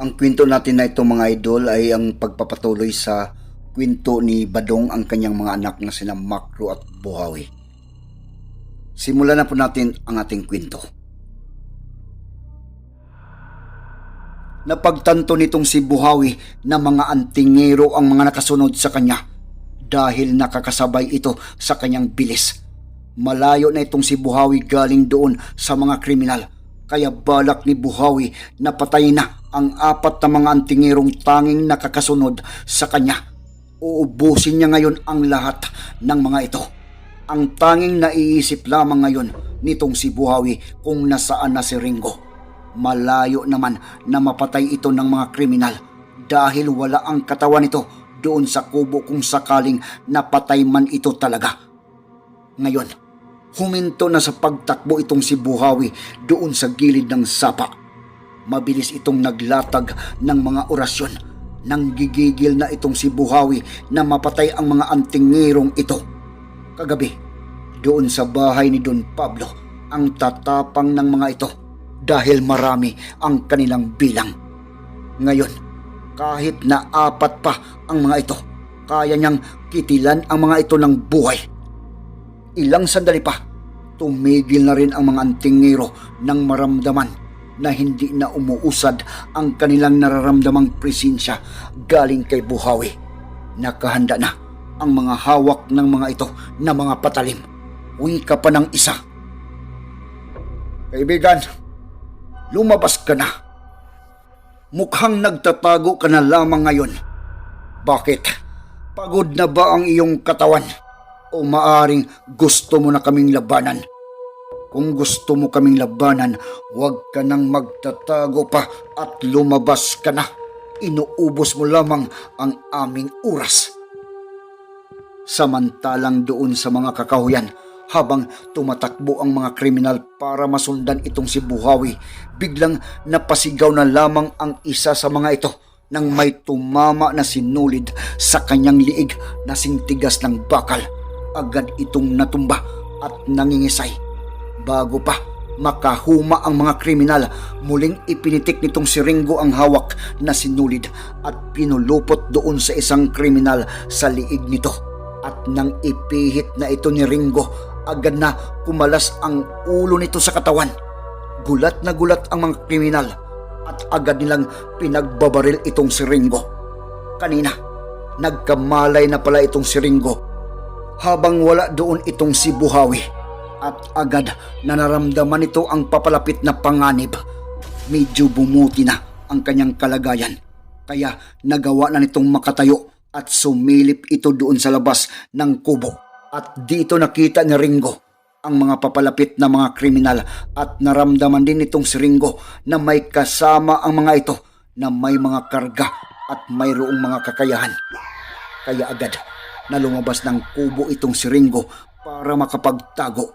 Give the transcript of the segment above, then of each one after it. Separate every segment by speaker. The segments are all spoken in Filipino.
Speaker 1: Ang kwento natin na ito mga idol ay ang pagpapatuloy sa kwento ni Badong ang kanyang mga anak na sina Makro at Buhawi. Simulan na po natin ang ating kwento. Napagtanto nitong si Buhawi na mga antingero ang mga nakasunod sa kanya dahil nakakasabay ito sa kanyang bilis. Malayo na itong si Buhawi galing doon sa mga kriminal. Kaya balak ni Buhawi na patayin na ang apat na mga antingerong tanging nakakasunod sa kanya. Uubusin niya ngayon ang lahat ng mga ito. Ang tanging naiisip lamang ngayon nitong si Buhawi kung nasaan na si Ringo. Malayo naman na mapatay ito ng mga kriminal dahil wala ang katawan nito doon sa kubo kung sakaling napatay man ito talaga. Ngayon, huminto na sa pagtakbo itong si Buhawi doon sa gilid ng sapa. Mabilis itong naglatag ng mga orasyon nang gigigil na itong si Buhawi na mapatay ang mga antingirong ito. Kagabi, doon sa bahay ni Don Pablo, ang tatapang ng mga ito dahil marami ang kanilang bilang. Ngayon, kahit na apat pa ang mga ito, kaya niyang kitilan ang mga ito ng buhay. Ilang sandali pa, tumigil na rin ang mga antingero nang maramdaman na hindi na umuusad ang kanilang nararamdamang presensya galing kay Buhawi. Nakahanda na ang mga hawak ng mga ito na mga patalim. Wika pa ng isa. Kaibigan, lumabas ka na. Mukhang nagtatago ka na lamang ngayon. Bakit? Pagod na ba ang iyong katawan? O maaring gusto mo na kaming labanan? Kung gusto mo kaming labanan, huwag ka nang magtatago pa at lumabas ka na. Inuubos mo lamang ang aming oras. Samantalang doon sa mga kakahuyan, habang tumatakbo ang mga kriminal para masundan itong si Buhawi, biglang napasigaw na lamang ang isa sa mga ito nang may tumama na sinulid sa kanyang liig na singtigas ng bakal. Agad itong natumba at nangingisay. Bago pa makahuma ang mga kriminal, muling ipinitik nitong si Ringo ang hawak na sinulid at pinulupot doon sa isang kriminal sa liig nito. At nang ipihit na ito ni Ringo, agad na kumalas ang ulo nito sa katawan. Gulat na gulat ang mga kriminal at agad nilang pinagbabaril itong si Ringo. Kanina, nagkamalay na pala itong si Ringo habang wala doon itong si Buhawi at agad na naramdaman nito ang papalapit na panganib. Medyo bumuti na ang kanyang kalagayan kaya nagawa na nitong makatayo at sumilip ito doon sa labas ng kubo at dito nakita ni Ringo ang mga papalapit na mga kriminal at naramdaman din itong si Ringo na may kasama ang mga ito na may mga karga at mayroong mga kakayahan. Kaya agad na lumabas ng kubo itong si Ringo para makapagtago.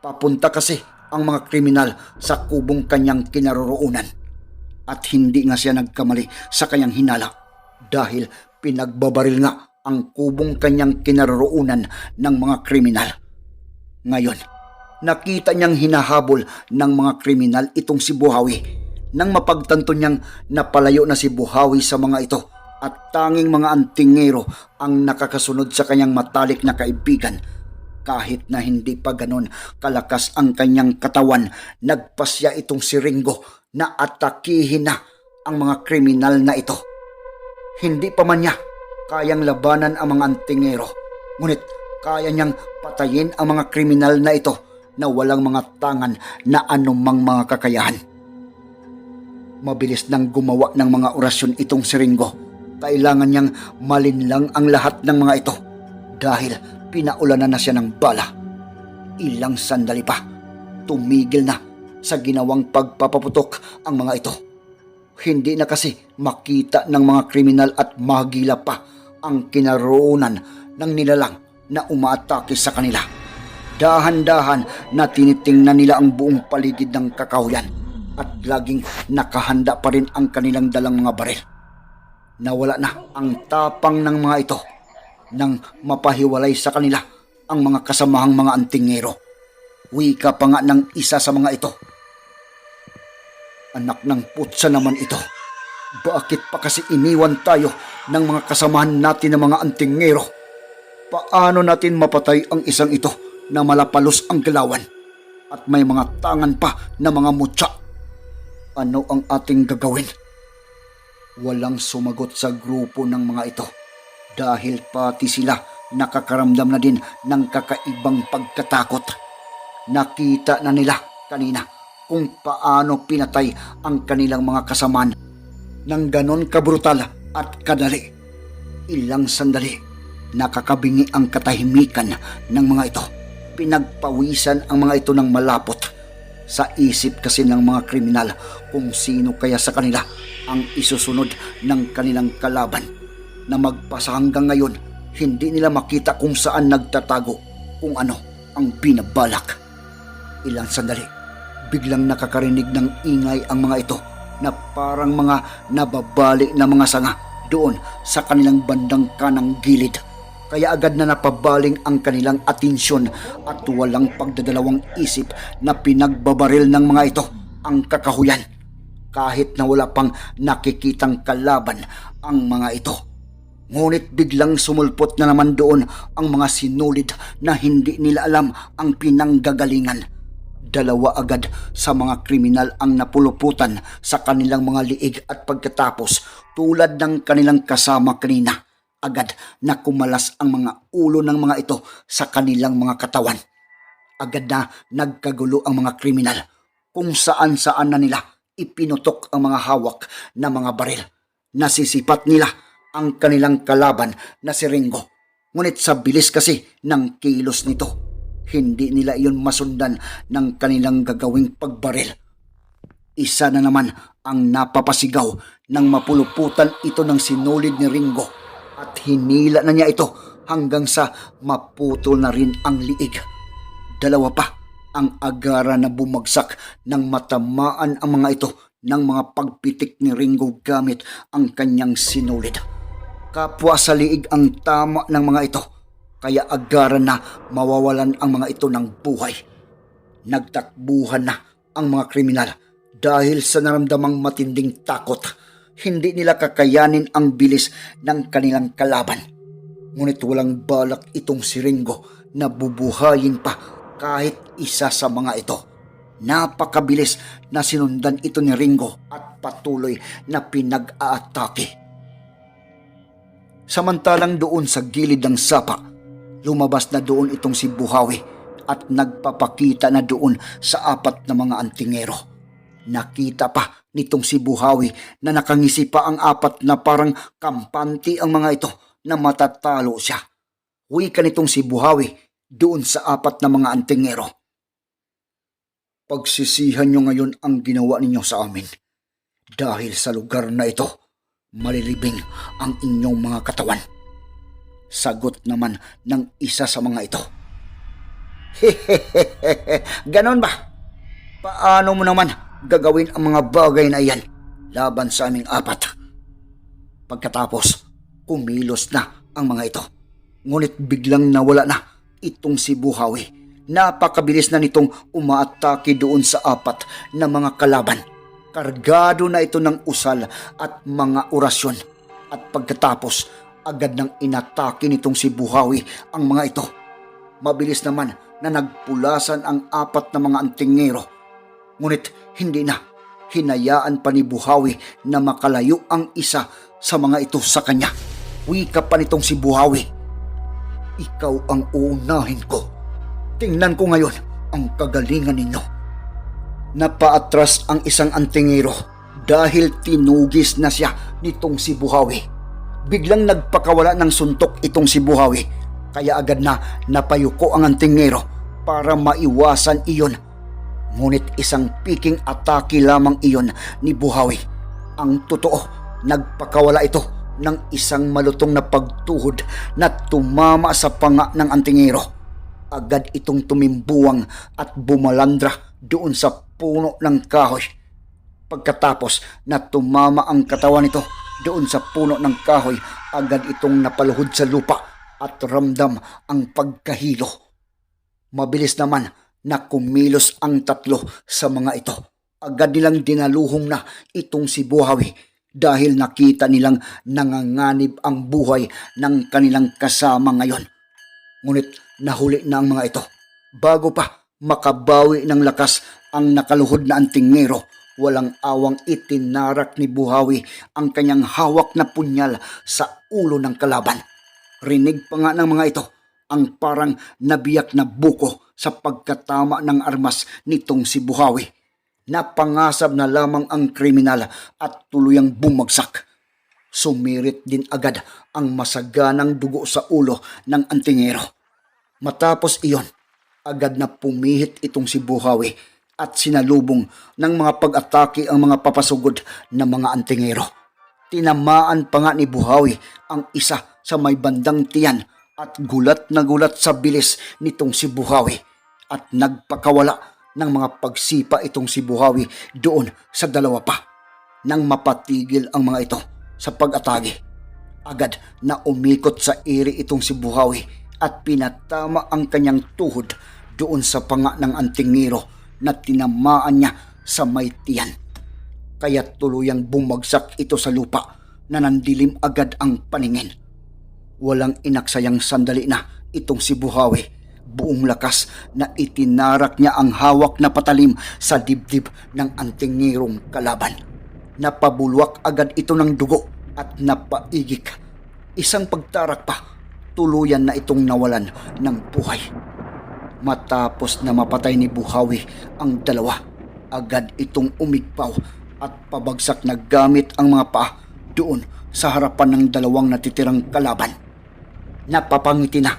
Speaker 1: Papunta kasi ang mga kriminal sa kubong kanyang kinaroroonan. At hindi nga siya nagkamali sa kanyang hinala dahil pinagbabaril nga ang kubong kanyang kinaroroonan ng mga kriminal. Ngayon, nakita niyang hinahabol ng mga kriminal itong si Buhawi nang mapagtanto niyang napalayo na si Buhawi sa mga ito at tanging mga antingero ang nakakasunod sa kanyang matalik na kaibigan. Kahit na hindi pa ganon kalakas ang kanyang katawan, nagpasya itong si Ringo na atakihin na ang mga kriminal na ito. Hindi pa man niya kayang labanan ang mga antingero. Ngunit kaya niyang patayin ang mga kriminal na ito na walang mga tangan na anumang mga kakayahan. Mabilis nang gumawa ng mga orasyon itong si Ringo. Kailangan niyang malinlang ang lahat ng mga ito dahil pinaulanan na siya ng bala. Ilang sandali pa, tumigil na sa ginawang pagpapaputok ang mga ito. Hindi na kasi makita ng mga kriminal at magila pa ang kinaroonan ng nilalang na umaatake sa kanila. Dahan-dahan na tinitingnan nila ang buong paligid ng kakahuyan at laging nakahanda pa rin ang kanilang dalang mga baril. Nawala na ang tapang ng mga ito nang mapahiwalay sa kanila ang mga kasamahang mga antingero. Wika pa nga ng isa sa mga ito. Anak ng putsa naman ito. Bakit pa kasi iniwan tayo ng mga kasamahan natin ng mga antingero? Paano natin mapatay ang isang ito na malapalos ang galawan? At may mga tangan pa na mga mutya. Ano ang ating gagawin? Walang sumagot sa grupo ng mga ito dahil pati sila nakakaramdam na din ng kakaibang pagkatakot. Nakita na nila kanina kung paano pinatay ang kanilang mga kasamaan ng ganon kabrutal at kadali. Ilang sandali, nakakabingi ang katahimikan ng mga ito. Pinagpawisan ang mga ito ng malapot. Sa isip kasi ng mga kriminal kung sino kaya sa kanila ang isusunod ng kanilang kalaban na magpasa hanggang ngayon hindi nila makita kung saan nagtatago kung ano ang binabalak. Ilang sandali, biglang nakakarinig ng ingay ang mga ito na parang mga nababali na mga sanga doon sa kanilang bandang kanang gilid. Kaya agad na napabaling ang kanilang atensyon at walang pagdadalawang isip na pinagbabaril ng mga ito ang kakahuyan. Kahit na wala pang nakikitang kalaban ang mga ito. Ngunit biglang sumulpot na naman doon ang mga sinulid na hindi nila alam ang pinanggagalingan. Dalawa agad sa mga kriminal ang napuluputan sa kanilang mga liig at pagkatapos tulad ng kanilang kasama kanina. Agad na kumalas ang mga ulo ng mga ito sa kanilang mga katawan. Agad na nagkagulo ang mga kriminal kung saan saan na nila ipinutok ang mga hawak na mga baril. Nasisipat nila ang kanilang kalaban na si Ringo. Ngunit sa bilis kasi ng kilos nito, hindi nila iyon masundan ng kanilang gagawing pagbaril. Isa na naman ang napapasigaw nang mapuluputan ito ng sinulid ni Ringo at hinila na niya ito hanggang sa maputol na rin ang liig. Dalawa pa ang agara na bumagsak nang matamaan ang mga ito ng mga pagpitik ni Ringo gamit ang kanyang sinulid. Kapwa sa liig ang tama ng mga ito, kaya agara na mawawalan ang mga ito ng buhay. Nagtakbuhan na ang mga kriminal dahil sa naramdamang matinding takot. Hindi nila kakayanin ang bilis ng kanilang kalaban. Ngunit walang balak itong si Ringo na bubuhayin pa kahit isa sa mga ito. Napakabilis na sinundan ito ni Ringo at patuloy na pinag-aatake. Samantalang doon sa gilid ng sapa, lumabas na doon itong si Buhawi at nagpapakita na doon sa apat na mga antingero. Nakita pa nitong si Buhawi na nakangisi pa ang apat na parang kampante ang mga ito na matatalo siya. Wika nitong si Buhawi doon sa apat na mga antingero. Pagsisihan nyo ngayon ang ginawa ninyo sa amin. Dahil sa lugar na ito, malilibing ang inyong mga katawan. Sagot naman ng isa sa mga ito. Hehehehe, ganon ba? Paano mo naman gagawin ang mga bagay na iyan laban sa aming apat? Pagkatapos, kumilos na ang mga ito. Ngunit biglang nawala na itong si Buhawi. Napakabilis na nitong umaatake doon sa apat na mga kalaban. Kargado na ito ng usal at mga orasyon. At pagkatapos, agad nang inatake nitong si Buhawi ang mga ito. Mabilis naman na nagpulasan ang apat na mga antingero. Ngunit hindi na. Hinayaan pa ni Buhawi na makalayo ang isa sa mga ito sa kanya. Wika pa nitong si Buhawi. Ikaw ang uunahin ko. Tingnan ko ngayon ang kagalingan ninyo. Napaatras ang isang antingero dahil tinugis na siya nitong si Buhawi. Biglang nagpakawala ng suntok itong si Buhawi kaya agad na napayuko ang antingero para maiwasan iyon. Ngunit isang piking atake lamang iyon ni Buhawi. Ang totoo, nagpakawala ito ng isang malutong na pagtuhod na tumama sa panga ng antingero. Agad itong tumimbuwang at bumalandra doon sa puno ng kahoy. Pagkatapos na tumama ang katawan nito doon sa puno ng kahoy, agad itong napaluhod sa lupa at ramdam ang pagkahilo. Mabilis naman na kumilos ang tatlo sa mga ito. Agad nilang dinaluhong na itong si Buhawi dahil nakita nilang nanganganib ang buhay ng kanilang kasama ngayon. Ngunit nahuli na ang mga ito. Bago pa makabawi ng lakas ang nakaluhod na antingero, walang awang itinarak ni Buhawi ang kanyang hawak na punyal sa ulo ng kalaban. Rinig pa nga ng mga ito ang parang nabiyak na buko sa pagkatama ng armas nitong si Buhawi. Napangasab na lamang ang kriminal at tuluyang bumagsak. Sumirit din agad ang masaganang dugo sa ulo ng antingero. Matapos iyon, agad na pumihit itong si Buhawi at sinalubong ng mga pag-atake ang mga papasugod na mga antingero. Tinamaan pa nga ni Buhawi ang isa sa may bandang tiyan at gulat na gulat sa bilis nitong si Buhawi at nagpakawala ng mga pagsipa itong si Buhawi doon sa dalawa pa. Nang mapatigil ang mga ito sa pag-atake, agad na umikot sa iri itong si Buhawi at pinatama ang kanyang tuhod doon sa panga ng antingero na tinamaan niya sa may tiyan. Kaya tuluyang bumagsak ito sa lupa na nandilim agad ang paningin. Walang inaksayang sandali na itong si Buhawi. Buong lakas na itinarak niya ang hawak na patalim sa dibdib ng antingirong kalaban. Napabulwak agad ito ng dugo at napaigik. Isang pagtarak pa, tuluyan na itong nawalan ng buhay. Matapos na mapatay ni Buhawi ang dalawa, agad itong umigpaw at pabagsak na gamit ang mga paa doon sa harapan ng dalawang natitirang kalaban. Napapangiti na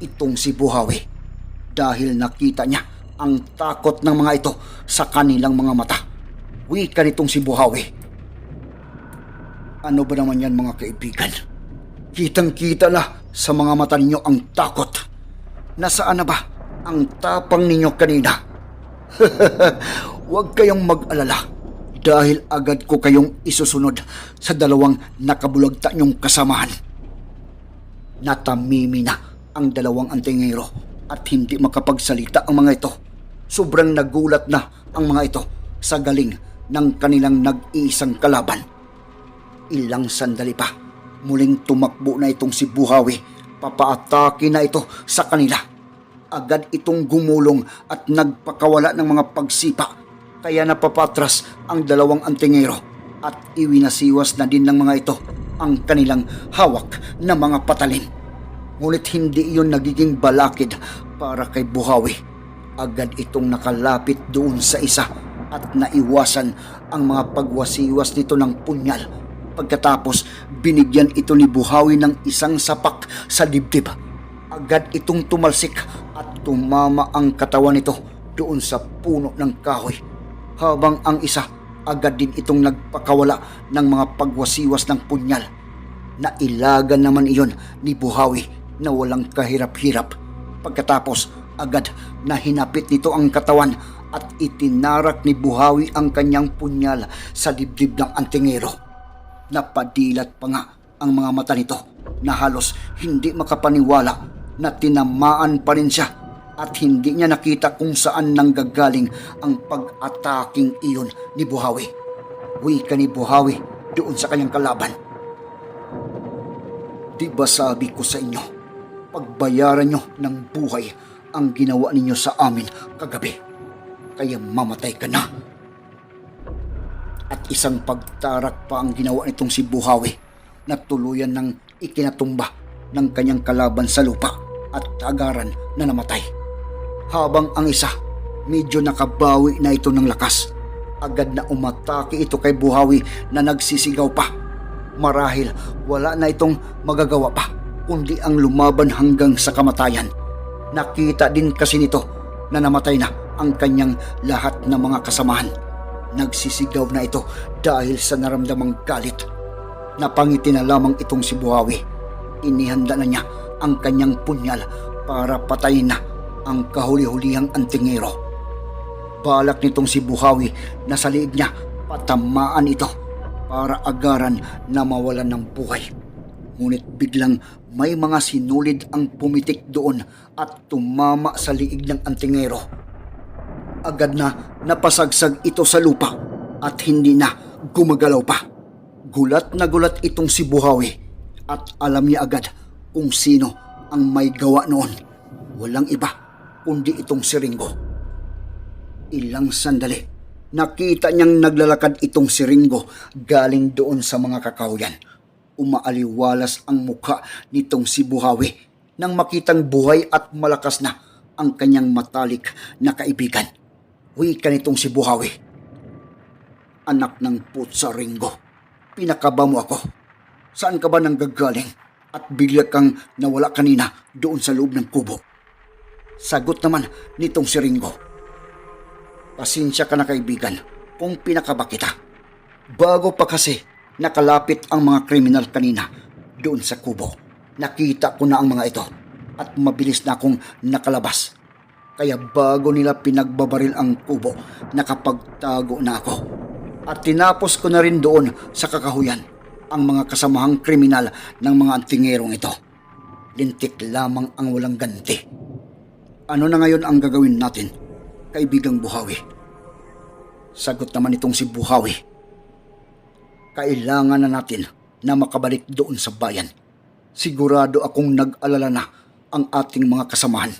Speaker 1: itong si Buhawi dahil nakita niya ang takot ng mga ito sa kanilang mga mata. Wika nitong si Buhawi. Ano ba naman yan mga kaibigan? Kitang-kita na sa mga mata ninyo ang takot. Nasaan na ba ang tapang ninyo kanina? Huwag kayong mag-alala dahil agad ko kayong isusunod sa dalawang nakabulagta niyong kasamahan. Natamimi na ang dalawang antingero at hindi makapagsalita ang mga ito. Sobrang nagulat na ang mga ito sa galing ng kanilang nag-iisang kalaban. Ilang sandali pa, muling tumakbo na itong si Buhawi. Papaatake na ito sa kanila. Agad itong gumulong at nagpakawala ng mga pagsipa. Kaya napapatras ang dalawang antingero at iwinasiwas na din ng mga ito ang kanilang hawak na mga patalim. Ngunit hindi iyon nagiging balakid para kay Buhawi. Agad itong nakalapit doon sa isa at naiwasan ang mga pagwasiwas nito ng punyal. Pagkatapos, binigyan ito ni Buhawi ng isang sapak sa dibdib. Agad itong tumalsik at tumama ang katawan nito doon sa puno ng kahoy. Habang ang isa, agad din itong nagpakawala ng mga pagwasiwas ng punyal. Nailagan naman iyon ni Buhawi na walang kahirap-hirap. Pagkatapos, agad na hinapit nito ang katawan at itinarak ni Buhawi ang kanyang punyal sa dibdib ng antingero. Napadilat pa nga ang mga mata nito na halos hindi makapaniwala na tinamaan pa rin siya at hindi niya nakita kung saan nanggagaling ang pag-ataking iyon ni Buhawi. Wika ni Buhawi doon sa kanyang kalaban. Di ba sabi ko sa inyo, pagbayaran nyo ng buhay ang ginawa ninyo sa amin kagabi. Kaya mamatay ka na. At isang pagtarak pa ang ginawa nitong si Buhawi na tuluyan ng ikinatumba ng kanyang kalaban sa lupa at agaran na namatay. Habang ang isa, medyo nakabawi na ito ng lakas. Agad na umatake ito kay Buhawi na nagsisigaw pa. Marahil wala na itong magagawa pa kundi ang lumaban hanggang sa kamatayan. Nakita din kasi nito na namatay na ang kanyang lahat ng mga kasamahan. Nagsisigaw na ito dahil sa naramdamang galit. Napangiti na lamang itong si Buhawi. Inihanda na niya ang kanyang punyal para patayin na ang kahuli-hulihang antingero. Balak nitong si Buhawi na sa liig niya patamaan ito para agaran na mawalan ng buhay. Ngunit biglang may mga sinulid ang pumitik doon at tumama sa liig ng antingero. Agad na napasagsag ito sa lupa at hindi na gumagalaw pa. Gulat na gulat itong si Buhawi at alam niya agad kung sino ang may gawa noon. Walang iba kundi itong si Ringo. Ilang sandali, nakita niyang naglalakad itong si Ringo galing doon sa mga kakahuyan. Umaaliwalas ang mukha nitong si Buhawi nang makitang buhay at malakas na ang kanyang matalik na kaibigan. Wika nitong si Buhawi. Anak ng putsa Ringo, pinakaba mo ako. Saan ka ba nang gagaling at bigla kang nawala kanina doon sa loob ng kubo? Sagot naman nitong si Ringo. Pasensya ka na kaibigan kung pinakaba kita. Bago pa kasi nakalapit ang mga kriminal kanina doon sa kubo. Nakita ko na ang mga ito at mabilis na akong nakalabas. Kaya bago nila pinagbabaril ang kubo, nakapagtago na ako. At tinapos ko na rin doon sa kakahuyan ang mga kasamahang kriminal ng mga antingerong ito. Lintik lamang ang walang ganti. Ano na ngayon ang gagawin natin, kaibigang Buhawi? Sagot naman itong si Buhawi. Kailangan na natin na makabalik doon sa bayan. Sigurado akong nag-alala na ang ating mga kasamahan.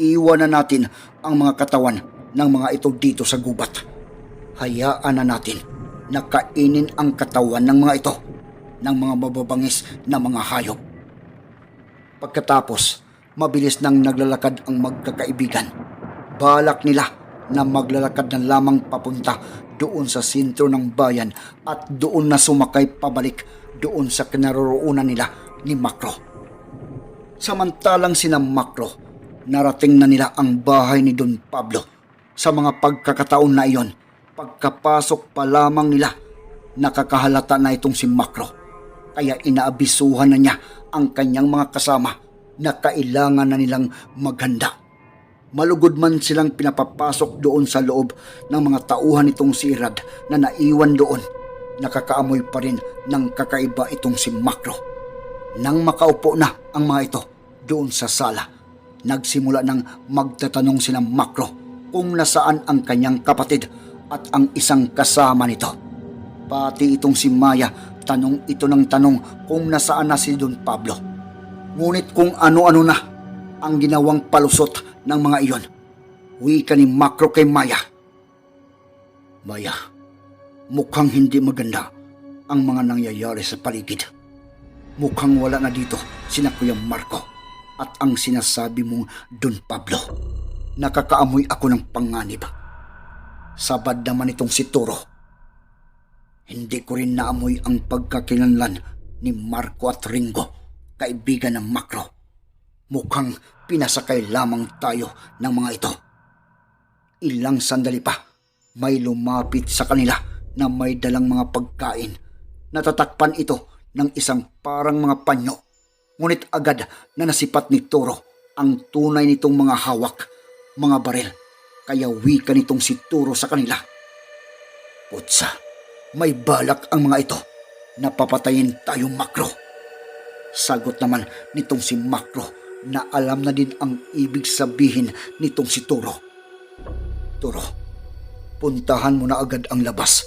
Speaker 1: Iwan na natin ang mga katawan ng mga ito dito sa gubat. Hayaan na natin na kainin ang katawan ng mga ito ng mga mababangis na mga hayop. Pagkatapos, mabilis nang naglalakad ang magkakaibigan. Balak nila na maglalakad na lamang papunta doon sa sentro ng bayan at doon na sumakay pabalik doon sa kinaroroonan nila ni Makro. Samantalang sina Makro, narating na nila ang bahay ni Don Pablo. Sa mga pagkakataon na iyon, pagkapasok pa lamang nila, nakakahalata na itong si Makro. Kaya inaabisuhan na niya ang kanyang mga kasama na kailangan na nilang maghanda. Malugod man silang pinapapasok doon sa loob ng mga tauhan itong si Irad na naiwan doon, nakakaamoy pa rin ng kakaiba itong si Makro. Nang makaupo na ang mga ito doon sa sala, nagsimula ng magtatanong sila Makro kung nasaan ang kanyang kapatid at ang isang kasama nito. Pati itong si Maya, tanong ito ng tanong kung nasaan na si Don Pablo. Ngunit kung ano-ano na ang ginawang palusot ng mga iyon. Wika ni Makro kay Maya. Maya, mukhang hindi maganda ang mga nangyayari sa paligid. Mukhang wala na dito sina Kuya Marco at ang sinasabi mong Don Pablo. Nakakaamoy ako ng panganib. Sabad naman itong si Turo. Hindi ko rin naamoy ang pagkakilanlan ni Marco at Ringo, kaibigan ng Makro. Mukhang pinasakay lamang tayo ng mga ito. Ilang sandali pa, may lumapit sa kanila na may dalang mga pagkain. Natatakpan ito ng isang parang mga panyo. Ngunit agad na nasipat ni Toro ang tunay nitong mga hawak, mga baril. Kaya wika nitong si Toro sa kanila. Putsa, may balak ang mga ito na papatayin tayong makro. Sagot naman nitong si Makro na alam na din ang ibig sabihin nitong si Toro. Toro, puntahan mo na agad ang labas.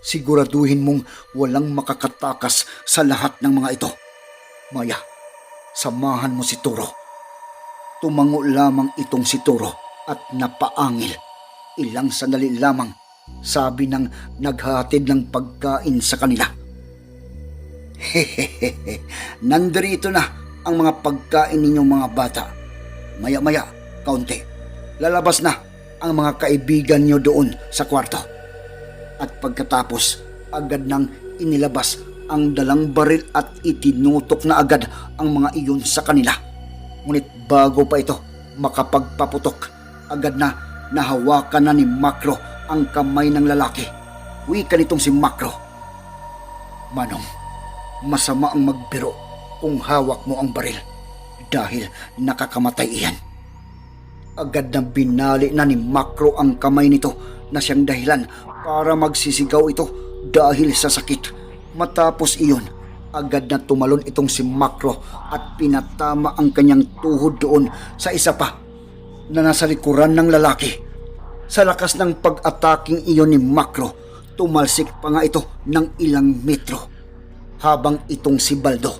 Speaker 1: Siguraduhin mong walang makakatakas sa lahat ng mga ito. Maya, samahan mo si Toro. Tumango lamang itong si Toro at napaangil. Ilang sandali lamang, sabi ng naghatid ng pagkain sa kanila. Hehehe, nandito na ang mga pagkain ninyong mga bata. Maya-maya, kaunti. Lalabas na ang mga kaibigan nyo doon sa kwarto. At pagkatapos, agad nang inilabas ang dalang baril at itinutok na agad ang mga iyon sa kanila. Ngunit bago pa ito makapagpaputok, agad na nahawakan na ni Makro ang kamay ng lalaki. Wika nitong si Makro. Manong, masama ang magbiro kung hawak mo ang baril dahil nakakamatay iyan. Agad na binali na ni Makro ang kamay nito na siyang dahilan para magsisigaw ito dahil sa sakit. Matapos iyon, agad na tumalon itong si Makro at pinatama ang kanyang tuhod doon sa isa pa na nasa likuran ng lalaki. Sa lakas ng pag-ataking iyon ni Makro, tumalsik pa nga ito ng ilang metro. Habang itong si Baldo,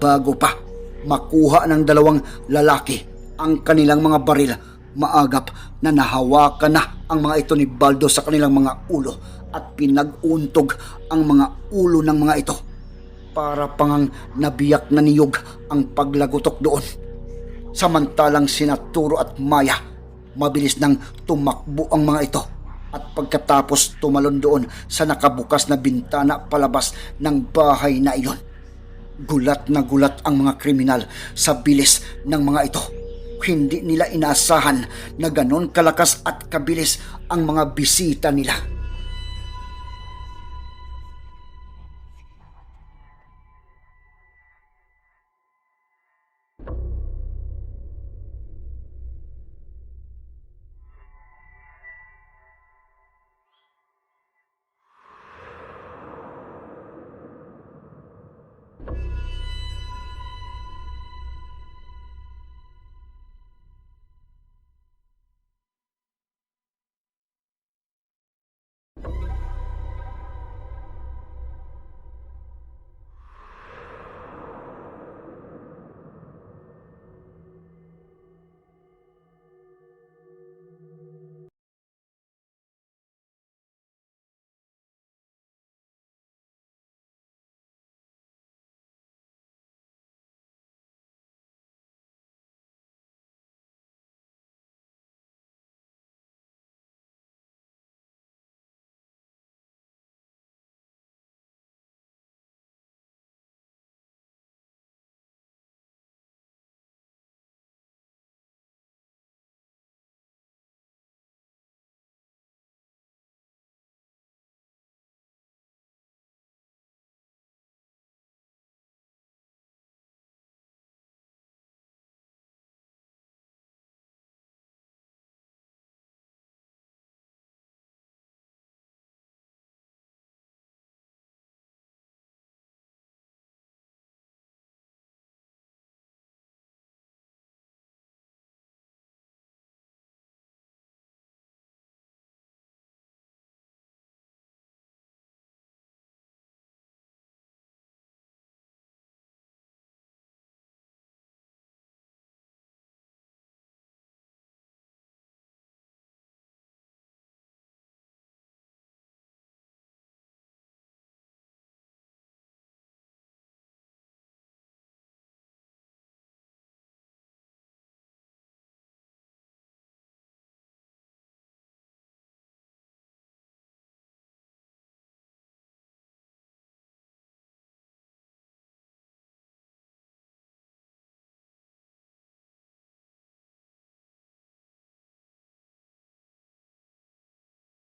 Speaker 1: bago pa makuha ng dalawang lalaki ang kanilang mga baril, maagap na nahawakan na ang mga ito ni Baldo sa kanilang mga ulo at pinag-untog ang mga ulo ng mga ito. Para pangang nabiyak na niyog ang paglagutok doon. Samantalang sina Turo at Maya, mabilis nang tumakbo ang mga ito at pagkatapos tumalon doon sa nakabukas na bintana palabas ng bahay na iyon. Gulat na gulat ang mga kriminal sa bilis ng mga ito. Hindi nila inaasahan na ganon kalakas at kabilis ang mga bisita nila.